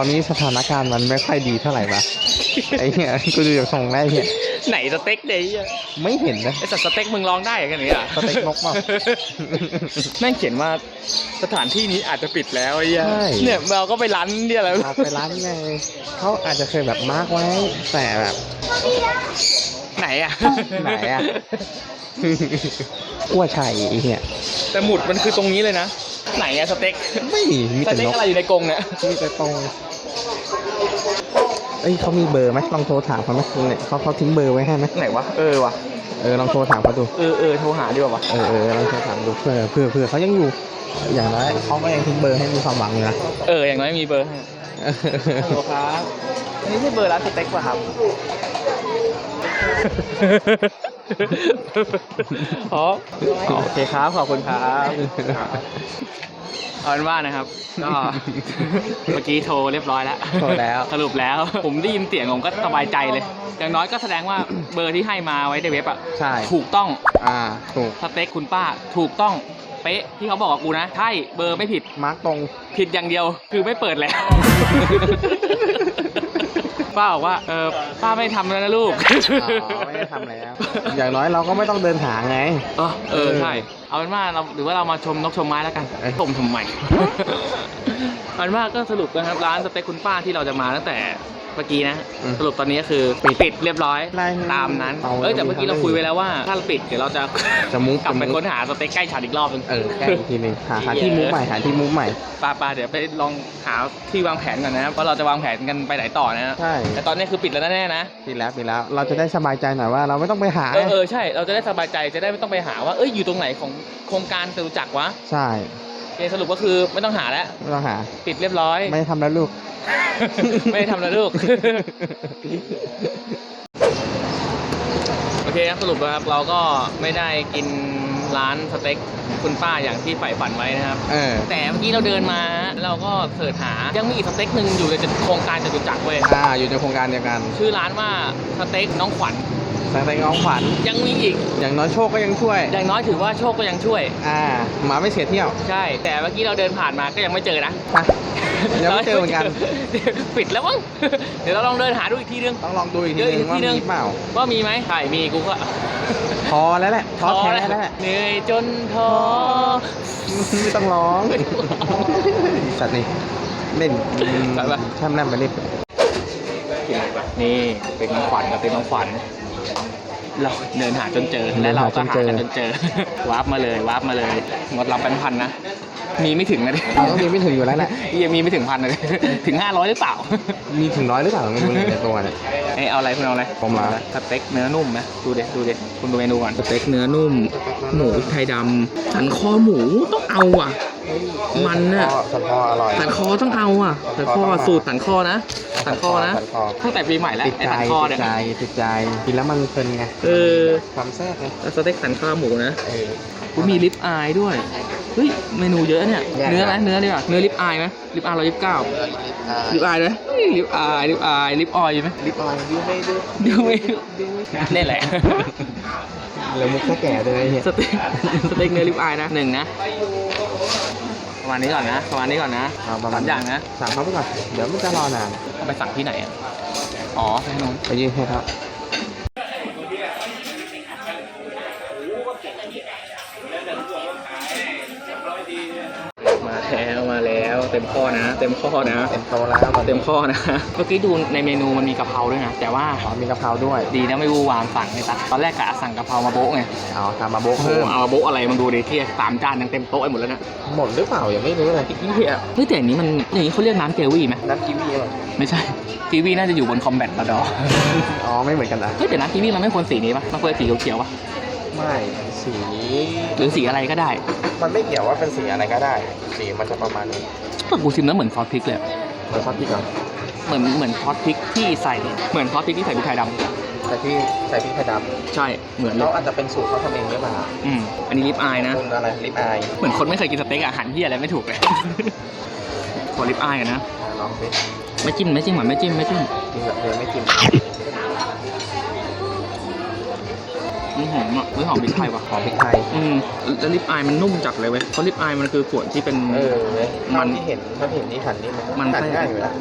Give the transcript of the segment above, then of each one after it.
ตอนนี้สถานการณ์มันไม่ค่อยดีเท่าไหร่ปะไอ้เหี้ยกูดูจากทรงแล้วไอ้เหี้ยไหนสเต็กเนี่ยไม่เห็นนะไอสัตว์สเต็กมึงลองได้กันนี้อะสเต็กนกเปล่า แม่งเขียนว่าสถานที่นี้อาจจะปิดแล้วไอ้เหี้ยใช่ เนี่ยเราก็ไปร้านเนี่ยแหละเราไปร้านไงเขาอาจจะเคยแบบมาร์กไว้แต่แบบ ไหนอะไหนอะอ้วชัยไอ้เหี้ยแต่หมุดมันคือตรงนี้เลยนะ ไหนอะสเต็กไม่มีมีสแต่เต็กนกอะไรอยู่ในกรงเนี่ยมีแต่ตรง เอ้ยเขามีเบอร์ไหมลองโทรถามเขาไหมเนี่ยเขาเขาทิ้งเบอร์ไว้ให้ไหมไหนวะ เออวะเออลองโทรถามเขาดู เออเออโทรหาดีกว่าวะเออเออลองโทรถามดูเผื่อเผื่อเผื่อเขายังอยู่ อย่างน้อยเขาก็ยังทิ้งเบอร์ให้มีความหวังอยู่นะเออ อย่างน้อยมีเบอร์ให้ฮัลโหลครับอันนี้ใช่เบอร์ร้านสเต็กป่ะครับ อ๋ออ๋อโอเคครับ ขอบคุณครับ เอาเป็นว่านะครับ ก็ เมื่อกี้โทรเรียบร้อยแล้วโทรแล้ว สรุปแล้ว ผมได้ยินเสียงผมก็สบายใจเลย อย่างน้อยก็แสดงว่าเบอร์ที่ให้มาไว้ในเว็บอะใช่ ถูกต้องอ่า ถูก สเต็กคุณป้า ถูกต้องเป๊ะที่เขาบอกกับกูนะ ใช่เบอร์ไม่ผิด มาร์กตรง ผิดอย่างเดียวคือไม่เปิดแล้ว ป้าบอกว่าเออป้าไม่ทำแล้วนะลูกอ๋อไม่ได้ทำแล้วอย่างน้อยเราก็ไม่ต้องเดินหาไง เออเออใช่เอาเป็นว่าเราหรือว่าเรามาชมนกชมไม้แล้วกันเอ้ย ชมทำไม เอาเป็นว่าก็สรุปนะครับร้านสเต็กคุณป้าที่เราจะมาตั้งแต่ เมื่อกี้นะ อืมสรุปตอนนี้ก็คือปิดเรียบร้อยได้ตามนั้น เอาเอ้ยแต่เมื่อกี้เราคุยไว้แล้วว่าถ้าเราปิดเดี๋ยวเราจะ จะมุกกลับไปจะมุกค้นหาสเต็กใกล้ฉันอีกรอบนึงเออแก้อีกทีหนึงหาหาที่มุกใหม่หาที่มุกใหม่ ปาปาเดี๋ยวไปลองหาที่วางแผนก่อนนะครับว่าเราจะวางแผนกันไปไหนต่อนะใช่แต่ตอนนี้คือปิดแล้วแน่ๆนะปีแล้วปีแล้ว เราจะได้สบายใจหน่อยว่าเราไม่ต้องไปหา เออเออใช่ เราจะได้สบายใจจะได้ไม่ต้องไปหาว่า เอ้ยอยู่ตรงไหนของโครงการจตุจักรวะ ใช่โอ เคสรุปก็คือไม่ต้องหาแล้ว ไม่ต้องหา ปิดเรียบร้อย ไม่ได้ทำแล้วลูก ไม่ได้ทำแล้วลูก โอเคครับสรุปนะครับเราก็ไม่ได้กินร้านสเต็กคุณป้าอย่างที่ใฝ่ฝันไว้นะครับ เออ แต่เมื่อกี้เราเดินมาเราก็เสิร์ชหายังมีอีกสเต็กหนึ่งอยู่ในโครงการจตุจักรเว้ยอ่า อยู่ในโครงการเดียวกัน ชื่อร้านว่าสเต็กน้องขวัญ สังแต่น้องขวัญยังมีอีก อย่างน้อยโชคก็ยังช่วย อย่างน้อยถือว่าโชคก็ยังช่วย อ่าหมาไม่เสียเที่ยวใช่ แต่เมื่อกี้เราเดินผ่านมาก็ยังไม่เจอนะ อะยังไม่เจอเหมือนกัน ปิดแล้วมั้ง เดี๋ยวเราลองเดินหาดูอีกทีนึง ต้องลองดูอีกทีเดี๋ยวอีนึกงว่าทีนึงมีเปล่า ว่ามีไหมใช่มีกูก็พอแล้วแหละท้อแท้แล้วแล้วแหละเหนื่อยจนท้อไม่ต้องร้องไม่ต้องร้องสัตว์นี่เล่นไปปะช่ำแนมไปเล่นนี่เป็นน้องขวัญกับเป็นน้องขวัญ เราเดินหาจนเจอและเราก็หากันจนเจอวาร์ปมาเลยวาร์ปมาเลยงดรับเป็นพันนะ มีไม่ถึงนะดิเราต้องมีไม่ถึงอยู่แล้วแหละยังมีไม่ถึงพันเลยถึงห้าร้อยหรือเปล่า มีถึงร้อยหรือเปล่าไม่รู้เลยในตัวเนี่ย เอ้ยเอาอะไรคุณเอาอะไรผมเหรอ สเต็กเนื้อนุ่มนะดูเด็ดูเด็คุณดูเมนูก่อนสเต็กเนื้อนุ่ม หมูพริกไทยดำสันคอหมูต้องเอาอะ มันน่ะ สันคออร่อย สันคอต้องเอาอะสันคอสูตรสันคอนะสันคอนะสันคอ ตั้งแต่ปีใหม่แล้วติดไอ้ใจสันคอติเนี่ดยใจติดใจกินแล้วมันเพลินไงเออ ความแซ่บไงแล้วสเต็กสันคอหมูนะ เออ กูมีลิปอายด้วย เฮ้ย เมนูเยอะเนี่ยแยกเนื้อไหมกันเนื้อดีกว่า เนื้อลิปอายไหมลิปอายร้อยยี่สิบเก้าลิปอายไหมลิปอาย ลิปอาย ลิปออยไหมลิปออยดูไม่ดูดูไม่นี่แหละแล้วมุกแค่แก่เลยไอ้เหี้ยสเต็กสเต็กเนื้อลิปอายนะหนึ่งนะประมาณนี้ก่อนนะประมาณนี้ก่อนนะเอาประมาสาณมอย่างนะสั่งเขาไปก่อน เดี๋ยวมันจะรอนานเอาไปสั่งที่ไหนอะ อ๋อไปทางนู้นไปยืนให้ครับ ต็มข้อนะ เต็มข้อนะ เต็มโตแล้วตอนเต็นี้มข้อนะ เมื่อกี้ดูในเมนูมันมีกะเพราด้วยนะ แต่ว่าขอมีกะเพราด้วยดีนะไม่วูวามสั่งเลยตัตอนแรกกะสั่งกะเพรามาโบ๊ะไงเอาทำมาโบะโอ้โหเพิ่มเอาโบ๊ะอะไรมึงดูดิที่สามจานยังเต็มโต๊ะไปหมดแล้วนะหมดหรือเปล่ายังไม่รู้เลยอีกนิดเดียวเฮ้ยแต่อย่างนี้มันอย่างนี้เขาเรียกน้ำเกวี่ไหมน้ำกีวีเหรอไม่ใช่เกวี่น่าจะอยู่บนคอมแบทระดออ๋อไม่เหมือนกันนะเฮ้ยแต่น้ำเกวี่มันไม่ควรสีนี้ปะมันควรสีเขียวๆปะไม่สีหรือสีอะไรก็ได้ มันไม่เกี่ยวว่าเป็นสีอะไรก็ได้ สีมันจะประมาณนี้ แต่กูชิมแล้วเหมือนซอสพริกเลยอะเหมือนซอสพริกเหรอเหมือนเหมือนซอสพริกที่ใส่เหมือนซอสพริกที่ใส่พริกไทยดำใส่พี่ใส่พริกไทยดใช่เหมือนำเลเขายอาจจะเป็นสูตรเขาทำเองหรือเปล่าอืมอันนี้ลิปอายนะ คุณอะไรลิปอายเหมือนคนไม่เคยกินสเต็กอะหันที่อะไรไม่ถูกเลย ขอลิปอายกันนะ อะลองสิไม่จิ้มไม่จิ้มเหมือนไม่จิ้มไม่จิ้มกินแบบเดียวไม่กิน มันหอมอะเฮ้ยหอมพริกไทยว่ะหอมพริกไทย อืมแล้วลิปอายมันนุ่มจัดเลยเว้ยเพราะลิปอายมันคือส่วนที่เป็น เออเว้ยมันที่เห็นถ้าเห็นนี่หันนี่มัมันนกัดใช่ง่ายอยู่แล้ว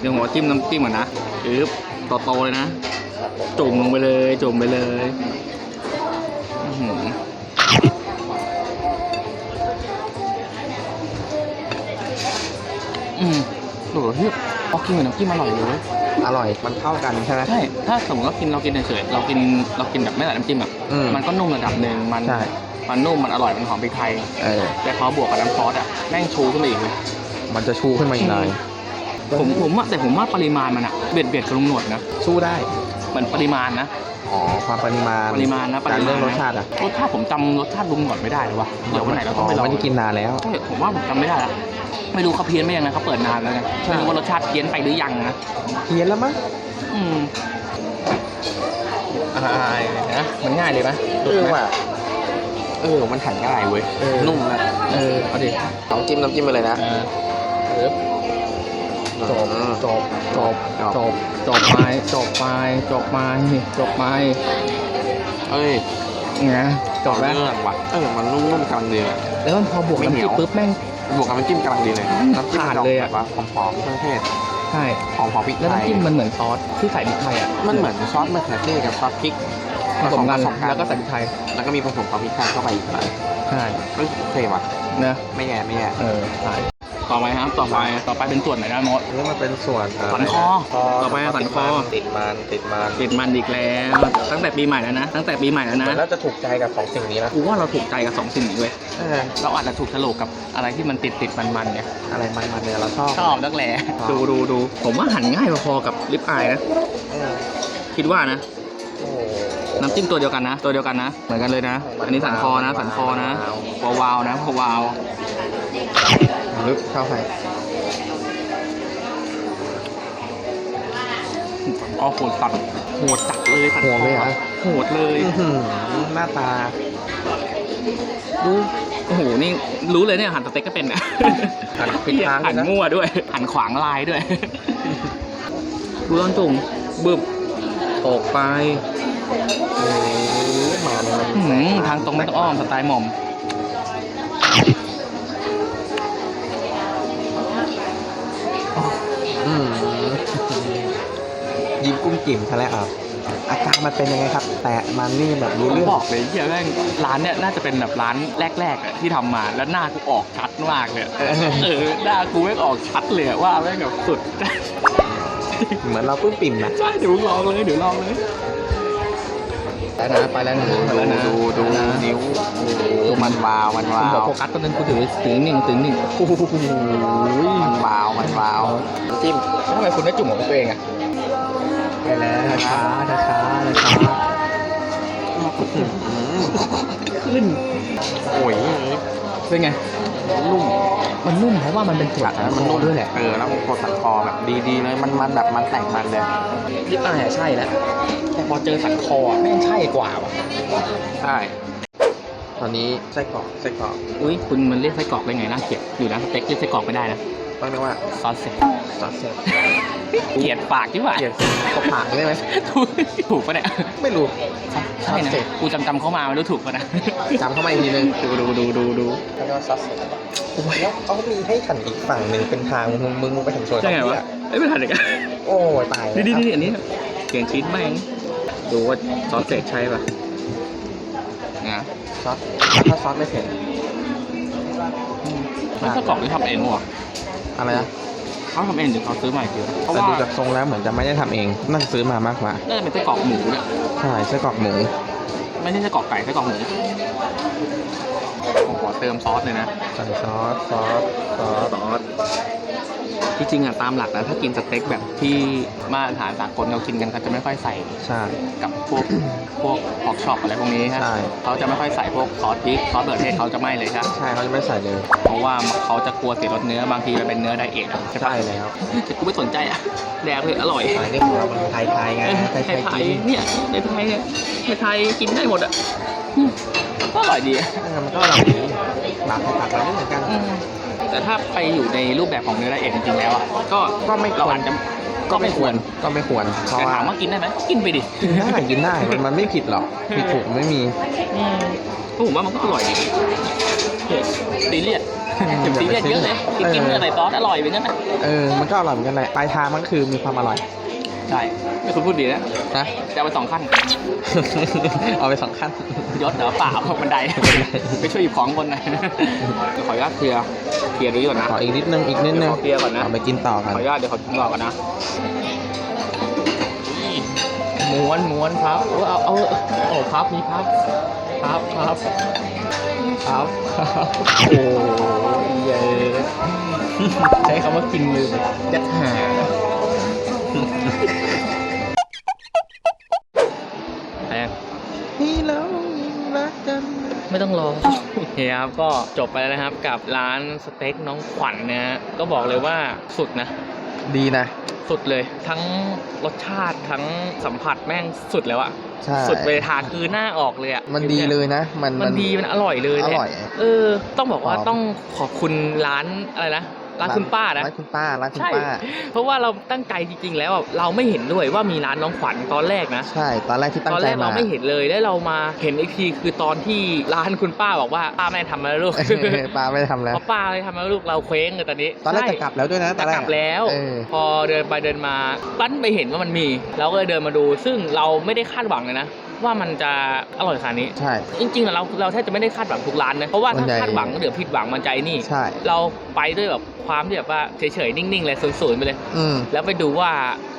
เดี๋ยวผมเอาจิ้มน้ำจิ้มก่อนนะอึ๊บโตๆเลยนะ จุ่มลงไปเลย จุ่มไปเลยอื้อหืออืมโหเฮ้ยเอากินกับน้ำจิ้มอร่อยเลยเว้ย อร่อยมันเข้ากันใช่ไหม ใช่ ถ้าสมมติเรากินเรากินเฉยๆเรากินเรากินแบบไม่ใส่น้ำจิ้มอะอืมมันก็นุ่มระดับหนึ่งมันใช่ มันนุ่มมันอร่อยมันหอมพริกไทยเออแต่พอบวกกับน้ำซอสอะแม่งชูขึ้นมาอีกเลยมันจะชูขึ้นมาอีกหน่อยผมผมว่าแต่ผมว่าปริมาณมันอะเบียดเบียดกับลุงหนวดนะสู้ได้ เหมือนปริมาณนะ อ๋อ ความปริมาณปริมาณนะปการริมาณเรื่องรสนะชาติอะรสชาติผมจำรสชาติลุงหนวดไม่ได้เลยวะเดี๋ยววันไหนเราต้องไปลองไม่ได้กินนานแล้วใช่ผมว่าผมจำไม่ได้ละ ไม่รู้เขาเพี้ยนไปยังไงเขาเปิดนานแล้วไงใช่ไม่รู้ว่ารสชาติเพี้ยนไปหรือยังนะเพี้ยนแล้วมั้งอืมอ่านะมันง่ายเลยไหมเออว่ะเออมันหั่นง่ายเว้ยเออนุ่มนะเออเอาดิเอาจิ้มน้ำจิ้มไปเลยนะเออจบจบจบจบจบไปจบไปจบไปจบไปเอ้ยไงจบแล้วเรื่องว่ะเออมันนุ่มๆกำลังดีเลยแล้วมันพอบวกไม่น้ำเหนีจิ้ยวมปุ๊บแม่ง บวกกับน้ำจิ้มกำลังดีเลยอืมน้ำจิ้มขาดเลยอะ แบบว่าหอมๆเครื่องเทศใช่ หอมหอมพริกแล้วไทยน้ำจิ้มมันเหมือนซอสที่ใส่พริกไทยอะมันเหมือนซอสมะเขือเทศกับซอสพริก ผสมกันผสมกัน แล้วก็ใส่พริกไทยแล้วก็มีผสมกับพริกไทยเข้าไปอีกหน่อยใช่เฮ้ยโอเคว่ะนะไม่แย่ไม่แย่ เออใช่ ต่อไปครับต่อไปต่อไปเป็นส่วนไหนนะมดนี่มันเป็นส่วนสันคอต่อไปสันคอติดมันติดมันติดมันอีกแล้ว ตั้งแต่ปีใหม่แล้วนะ ตั้งแต่ปีใหม่แล้วนะแล้วจะถูกใจกับสองสิ่งนี้นะกูว่าเราถูกใจกับสองสิ่งนี้เว้ยเออเราอาจจะถูกโฉลกกับอะไรที่มันติดติดมันมันๆเนี่ยอะไรมันๆเนี่ยเราชอบชอบนักแหละดูดูดูผมว่าหั่นง่ายพอๆกับลิปอายนะเออคิดว่านะโอ้โหน้ำจิ้มตัวเดียวกันนะ ตัวเดียวกันนะ เหมือนกันเลยนะ อันนี้สันคอนะ สันคอนะวาวๆนะวาว ลึกเข้าไปๆอ๋อโหดตัดโหดจัดเลยสันคหัวอเลยเหรอโหดเลยอื้อหือหน้าตาดูโอ้โหนี่รู้เลยเนี่ยหั่นสเต็กก็เป็นนะหั่นผิดทางเลยนะหั่นมั่วด้วย หั่นขวางลายด้วยดูตอนจุ่มบึบตกไปโอ้ยมาเลยอื้อหือทางตรงไม่ต้องอ้อมสไตล์หม่อม กุ้มกิ่มซะแล้วอะอาการมันเป็นยังไงครับ แต่มันนี่แบบรู้ผมเรื่องบอกเลยเฮียแม่งร้านเนี่ยน่าจะเป็นแบบร้านแรกๆอะที่ทำมาแล้วหน้ากูออกชัดมากเลยเออเออหน้ากูแม่งออกชัดเลยอะว่าแม่งแบบสุดเหมือนเราปลื้มปิ่มนะใช่เดี๋ยวลองเลยเดี๋ยวลองเลยแล้วนะไปแล้วนะไปแล้วนะดูดูนะนิ้วดูมันวาวมันคุวาณบอกวโฟกัสตอนนั้นกูถือถึงหนึ่งถึงหนึ่งโอ้โหมันวาวมันวาวน้ำจิ้มทำไมคุณได้จุ่มของตัวเองอะ ไปแล้วช้าช้าช้าช้าขึ้นโอ้ยเป็นไงนุ่มมันนุ่มเพราะว่ามันเป็นถั่วแล้วมันนุ่มด้วยแหละเออแล้วมันกดสันคอแบบดีๆเลยมันมันแบบมันแต่งมันเลยลิปอายอะใช่แล้วแต่พอเจอสันคออะแม่งใช่กว่าว่ะใช่ตอนนี้ไส้กรอกไส้กรอกอุ้ยคุณมันเรียกไส้กรอกได้ไงน่าเกลียดอยู่นะสเต็กเรียกไส้กรอกไม่ได้นะ ต้องเรียกว่าซอสเซ็ตซอสเซ็ตเกลียดปากที่ว่าเกลียดกบปากได้ไหมถูกถูกปะเนี่ยไม่รู้ใช่นะซอสเซ็ตกูจำจำเขามาไม่รู้ถูกปะนะจำเข้ามาอีกทีนึงดูดูดูดูดูแล้วก็ซอสเซ็ตแล้วเขามีให้ขันอีกฝั่งหนึ่งเป็นทางมึงมึงมึงไปถึงโซนใช่ไงวะเอ้ยไม่ทันอีกอะโอ้ยตายนี่แล้วนี่นี่อันนี้เขียนชีสแม่งดูว่าซอสเซ็ตใช่ปะนะซอสถ้าซอสไม่เผ็ดไม่ไส้กรอกที่ทำเองวะ อะไรนะเขาทำเองหรือเขาซื้อมาอีกทีวะเพราะแต่ว่าดูจากทรงแล้วเหมือนจะไม่ได้ทำเองน่าจะซื้อมามากกว่าน่าจะเป็นไส้กรอกหมูเนี่ยใช่ไส้กรอกหมูไม่ใช่ไส้กรอกไก่ไส้กรอกหมูผมขอเติมซอสเลยนะใส่ซอสซอสซอสซอส จริงๆอะตามหลักนะถ้ากินสเต็กแบบที่มาตรฐานสากลเรากินกันเขาจะไม่ค่อยใส่ใช่ กับพวกพวกพอกช็อปอะไรพวกนี้ฮะใช่ เขาจะไม่ค่อยใส่พวกซอสพริกซอสเบอร์เทศเขาจะไม่เลยครับใช่เขาจะไม่ใส่เลยเพราะว่าเขาจะกลัวเสียรสเนื้อบางทีมันเป็นเนื้อไดเอทอะใช่ปะใช่แล้วแต่กูไม่สนใจอะแดกเลยอร่อยสายเรื่องของเรามันไทยไทยๆไงเออไทยไทไทยยไทกิยนเนี่ยในไทยเนี่ยในไทยกินได้หมดอะอืมก็อร่อยดีอะ เออมันก็อร่อยดีปากปากเราไม่เหมือนกัน อืม แต่ถ้าไปอยู่ในรูปแบบของเนื้อไดเอทจริงๆแล้วอะก็ก็ไม่ควร เราอาจจะก็ไม่ควรก็ไม่ควรเพราะแต่ว่าถามว่ากินได้ไหมกินไปดิกินได้กินได้มันมันไม่ผิดหรอกผิดถูกไม่มี อืมก็ผมว่ามันก็อร่อยดีเผ็ดซีเรียสอืมเผ็ดซีเรียสเยอะเลยกินกินเออเมื่อไหร่ซอสอร่อยไปงั้นนะ เออมันก็อร่อยเหมือนกันแหละปลายทางมันก็คือมีความอร่อย ใช่ไม่คุณพูดดีนะนะ จะเอาไปสองขั้น เอาไปสองขั้นยศเดี๋ยวเปล่าบันไดไปช่วยหยิบของบนหน่อยเดี๋ยวขออนุญาตเคลียร์เคลียร์นี้ก่อนนะขออีกนิดนึงอีกนิดนึงเดี๋ยวขอเคลียร์ก่อนนะเอาไปกินต่อขกัอนอนุญาตเดี๋ยวขอกินก่อนก่อนนะม้วนม้วนครับเออเอาเอาโอ้ครับมีครับครับครับครับครับโอ้ยเย้ใช้คำว่ากินมือแบบยัดหา แพงนี่แล้วรักกันไม่ต้องรอโอเคครับก็จบไปแล้วนะครับกับร้านสเต็กน้องขวัญนะฮะก็บอกเลยว่าสุดนะ ดีนะ สุดเลย ทั้งรสชาติทั้งสัมผัสแม่งสุดแล้วอะใช่ สุดเวทานคือหน้าออกเลยอะมันดีเลยนะ มันมันดีมันอร่อยเลยอแหละร่อย เออ ต้องบอกว่าหอมต้องขอบคุณร้านอะไรนะ ร้านคุณป้านะร้านคุณป้าร้านคุณใช่ป้า เพราะว่าเราตั้งใจจริงๆ แล้วอะเราไม่เห็นด้วยว่ามีร้านน้องขวัญตอนแรกนะใช่ตอนแรกที่ตั้ตงอนใจแรกมาเราไม่เห็นเลยแล้วเรามาเห็นอีกทีคือตอนที่ร้านคุณป้าบอกว่าป้าไม่ได้ทำแล้วลูกเออป้าไม่ได้ทำแล้วเพราะป้าไม่ได้ทำแล้วลูกเราเคว้งเลยตอนนี้ ตอนแรกใช่จะกลับแล้วด้วยนะตจะอนแรกลับแล้วเออพอเดินไปเดินมาปั้นไปเห็นว่ามันมี เราก็เลยเดินมาดู ซึ่งเราไม่ได้คาดหวังเลยนะ ว่ามันจะอร่อยขนาดนี้ ใช่ จริงๆอะเราเราแทบจะไม่ได้คาดหวังทุกร้านนะ เพราะว่าถ้าส่วนใหญ่คาดหวังเดี๋ยวผิดหวังมันใจนี่ ใช่ เราไปด้วยแบบความที่แบบว่าเฉยๆ นิ่งๆเลยศูนย์ๆไปเลย อืมแล้วไปดูว่า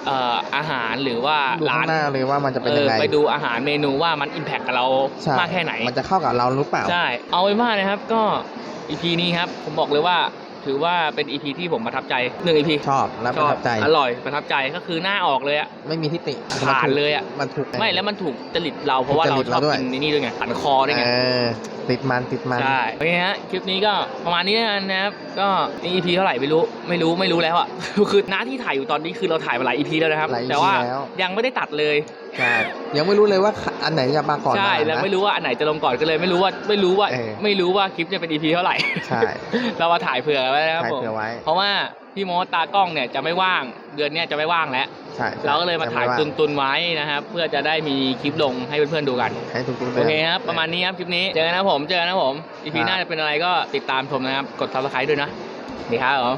เอ่ออาหารหรือว่าดูร้าข้านงหน้าเลยว่ามันจะเป็นเอยังอไงไปดูอาหารเมนูว่ามันอิมแพคกับเราใช่มากแค่ไหน มันจะเข้ากับเราหรือเปล่า ใช่ เอาไว้มากนะครับก็ EP นี้ครับผมบอกเลยว่า ถือว่าเป็น EP ที่ผมประทับใจหนึ่ง EP ชอบและประทับใจ อร่อยประทับใจก็คือหน้าออกเลยอะไม่มีทิฏฐิผ่านเลยอะมันถูกไม่แล้วมันถูกจริตเราเพราะว่าถูเรากจริตชอบเราด้วยกินนี่ด้วยไงสันคอด้วยไงเออติดมันติดมันใช่โอเคฮะคลิปนี้ก็ประมาณนี้แล้วกันนะครับก็นี่ EP เท่าไหร่ไม่รู้ไม่รู้ไม่รู้แล้วอะคือหน้าที่ถ่ายอยู่ตอนนี้คือเราถ่ายมาหลาย EP แล้วนะครับหลาย EP แต่ว่าแล้วยังไม่ได้ตัดเลย ใช่ยังไม่รู้เลยว่าอันไหนจะมาก่อนใช่มาหลังแล้วนะไม่รู้ว่าอันไหนจะลงก่อนก็เลยไม่รู้ว่าไม่รู้ว่าเออไม่รู้ว่าคลิปจะเป็น EP เท่าไหร่ใช่เรามาถ่ายเผื่อไว้นะครับถ่ายผมเผื่อไว้เพราะว่าพี่โมตากล้องเนี่ยจะไม่ว่างเดือนเนี้ยจะไม่ว่างแล้วใช่เราก็เลยมาถ่ายจำไว้ตุว่นตุนๆไว้นะครับ เพื่อจะได้มีคลิปลงให้เพื่อนๆดูกันให้ทุกๆโอเคครับประมาณนี้ครับคลิปนี้เจอกันนะครับผมเจอกันนะครับผมอีพีครับหน้าจะเป็นอะไรก็ติดตามชมนะครับ กด subscribe ด้วยนะดีครับผม